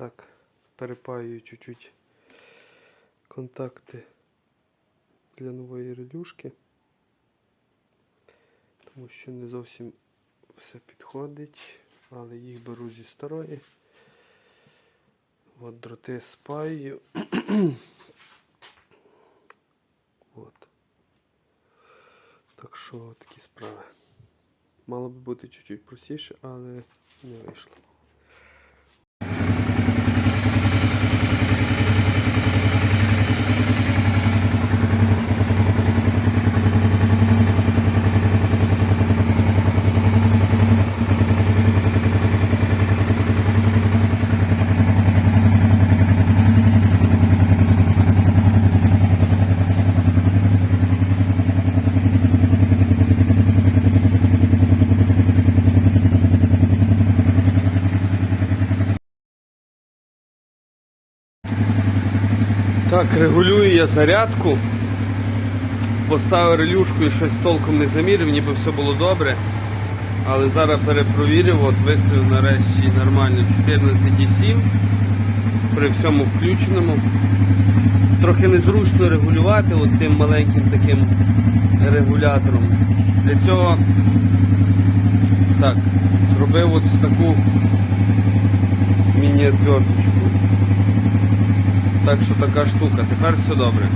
Так, перепаюю чуть-чуть контакти для нової релюшки. Тому що не зовсім все підходить, але їх беру зі старої. От дроти спаю. От. Так що такі справи. Мало би бути чуть-чуть простіше, але не вийшло. Так, регулюю я зарядку. Поставив релюшку і щось толком не замірив, ніби все було добре. Але зараз перепровірив, от виставив нарешті нормально 14,7 при всьому включеному. Трохи незручно регулювати от тим маленьким таким регулятором. Для цього так, зробив от таку міні-отверточку так що така штука. Тепер все добре.